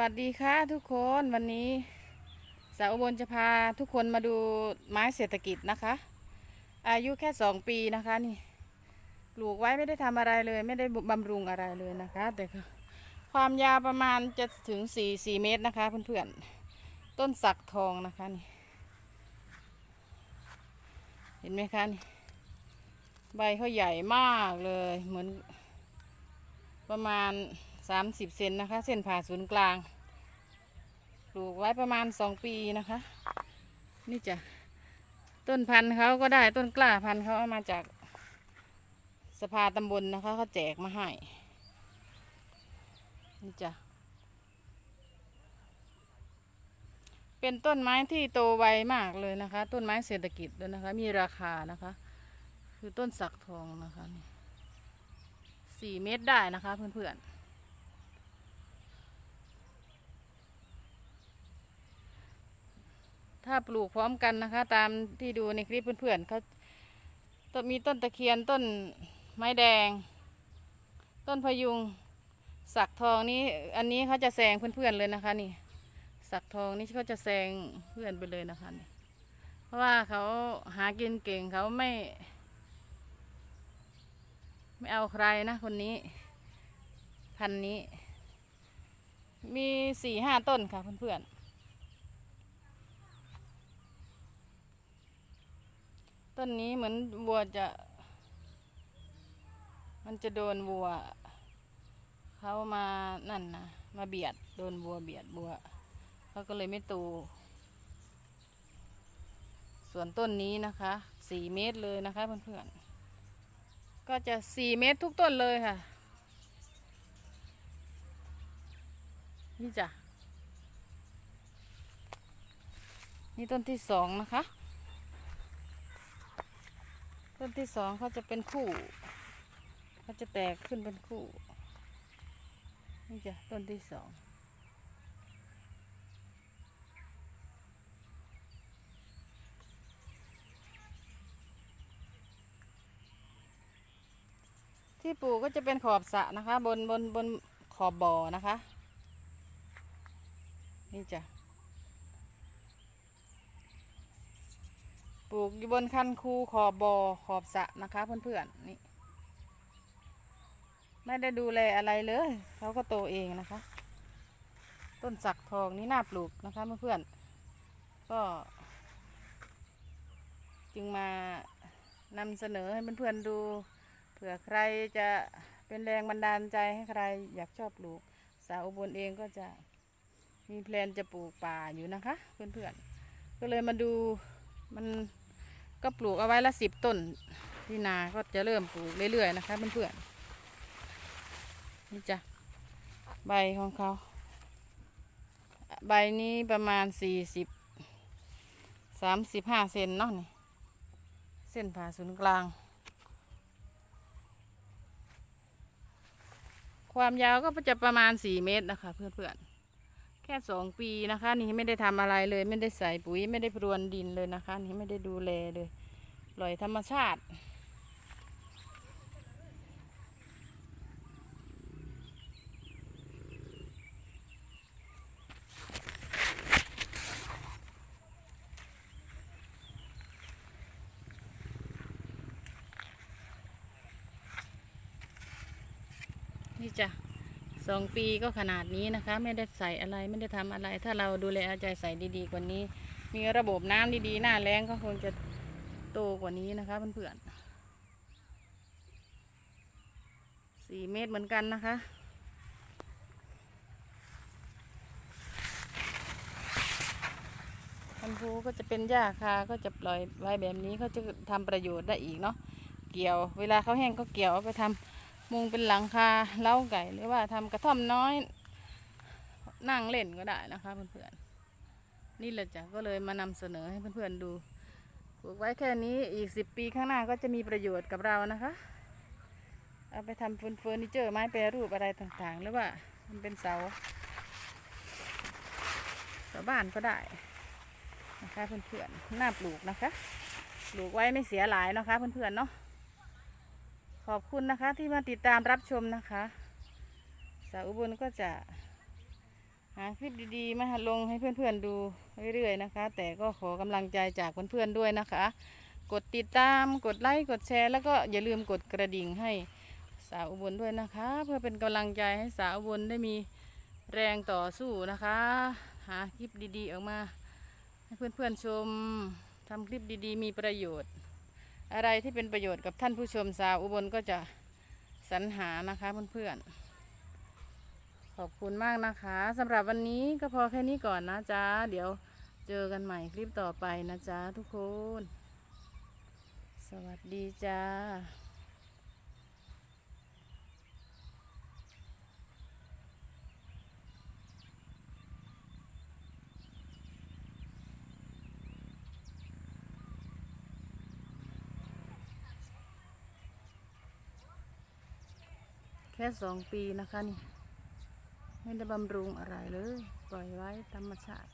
วัสดีค่ะทุกคนวันนี้สาวอุบลจะพาทุกคนมาดูไม้เศรษฐกิจนะคะ อายุแค่สองปีนะคะนี่ปลูกไว้ไม่ได้ทำอะไรเลย ไม่ได้บำรุงอะไรเลยนะคะ แต่ความยาวประมาณจะถึงสี่สี่เมตรนะคะเพื่อนๆต้นสักทองนะคะนี่เห็นไหมคะนี่ใบเขาใหญ่มากเลยเหมือนประมาณ 30เซนนะคะ เส้นผ่าศูนย์กลาง ปลูกไว้ประมาณ2ปีนะคะ นี่จะต้นพันธุ์เขาก็ได้ต้นกล้าพันธุ์เขาเอามาจากสภาตำบลนะคะเขาแจกมาให้ นี่จ้ะ เป็นต้นไม้ที่โตไวมากเลยนะคะ ต้นไม้เศรษฐกิจด้วยนะคะ มีราคานะคะ คือต้นสักทองนะคะนี่สี่เมตรได้นะคะเพื่อนๆ ถ้าปลูกพร้อมกันนะคะ ตามที่ดูในคลิปเพื่อนๆเขาต้นมีต้นตะเคียนต้นไม้แดง ต้นพยุง สักทองนี้ อันนี้เขาจะแซงเพื่อนๆเลยนะคะ นี่ สักทองนี่เขาจะแซงเพื่อนไปเลยนะคะนี่เพราะว่าเขาหากินเก่งเขาไม่ ไม่เอาใครนะคนนี้ พันนี้ มีสี่ห้าต้นค่ะเพื่อนๆ ต้นนี้เหมือนวัวจะ มันจะโดนวัว เขามานั่นนะมาเบียด โดนวัวเบียดวัวเขาก็เลยไม่โตส่วนต้นนี้นะคะสี่เมตรเลยนะคะเพื่อนๆก็จะสี่เมตรทุกต้นเลยค่ะ นี่จ้ะนี่ต้นที่สองนะคะ ต้นที่สองเขาจะเป็นคู่เขาจะแตกขึ้นเป็นคู่นี่จ้ะต้นที่สองที่ปลูกก็จะเป็นขอบสระนะคะ บนบนบนขอบบ่อนะคะ นี่จ้ะ ปลูกอยู่บนคันคูขอบบ่อขอบสะนะคะเพื่อนๆนี่ ไม่ได้ดูแลอะไรเลยเขาก็โตเองนะคะ ต้นสักทองนี่น่าปลูกนะคะเพื่อนๆก็ จึงมานำเสนอให้เพื่อนๆดูเผื่อใครจะเป็นแรงบันดาลใจให้ใครอยากชอบปลูก สาวอุบลเองก็จะมีแพลนจะปลูกป่าอยู่นะคะ เพื่อนๆก็เลยมาดูมัน ก็ปลูกเอาไว้ละสิบต้น ที่นาก็จะเริ่มปลูกเรื่อยๆนะคะเพื่อนๆนี่จ้ะใบของเขา ใบนี้ประมาณสี่สิบสามสิบห้าเซนเนาะนี่เส้นผ่าศูนย์กลาง ความยาวก็จะประมาณสี่เมตรนะคะเพื่อนๆ แค่สองปีนะคะ นี่ไม่ได้ทำอะไรเลย ไม่ได้ใส่ปุ๋ยไม่ได้พรวนดินเลยนะคะ นี่ไม่ได้ดูแลเลยปล่อยธรรมชาตินี่จ้ะ สองปีก็ขนาดนี้นะคะ ไม่ได้ใส่อะไรไม่ได้ทำอะไร ถ้าเราดูแลเอาใจใส่ดีๆกว่านี้ มีระบบน้ำดีๆ หน้าแรงก็คงจะโตกว่านี้นะคะเพื่อนๆสี่เมตรเหมือนกันนะคะพันธุ์ภูก็จะเป็นหญ้าคาก็จะปล่อยไว้แบบนี้เขาจะทำประโยชน์ได้อีกเนาะเกี่ยว เวลาเขาแห้งก็เกี่ยวเอาไปทำ มุงเป็นหลังคาเล้าไก่หรือว่าทำกระท่อมน้อย นั่งเล่นก็ได้นะคะเพื่อนๆนี่แหละจ้ะก็เลยมานำเสนอให้เพื่อนๆดูปลูกไว้แค่นี้อีกสิบปีข้างหน้าก็จะมีประโยชน์กับเรานะคะ เอาไปทำเฟอร์นิเจอร์ไม้แปรรูปอะไรต่างๆ หรือว่าทำเป็นเสาเสาบ้านก็ได้นะคะเพื่อนๆน่าปลูกนะคะ ปลูกไว้ไม่เสียหลายนะคะเพื่อนๆเนาะ ขอบคุณนะคะที่มาติดตามรับชมนะคะ สาวอุบลก็จะหาคลิปดีๆ มาลงให้เพื่อนๆดูเรื่อยๆนะคะ แต่ก็ขอกำลังใจจากเพื่อนๆด้วยนะคะ กดติดตามกดไลค์กดแชร์ แล้วก็อย่าลืมกดกระดิ่งให้สาวอุบลด้วยนะคะ เพื่อเป็นกำลังใจให้สาวอุบลได้มีแรงต่อสู้นะคะ หาคลิปดีๆออกมา ให้เพื่อนๆชมทำคลิปดีๆ มีประโยชน์ อะไรที่เป็นประโยชน์กับท่านผู้ชมสาวอุบลก็จะสรรหานะคะเพื่อนๆ ขอบคุณมากนะคะสำหรับวันนี้ก็พอแค่นี้ก่อนนะจ๊ะ เดี๋ยวเจอกันใหม่คลิปต่อไปนะจ๊ะทุกคน สวัสดีจ้า ค่สองปีนะคะนี่ ไม่ได้บำรุงอะไรเลย ปล่อยไว้ธรรมชาติ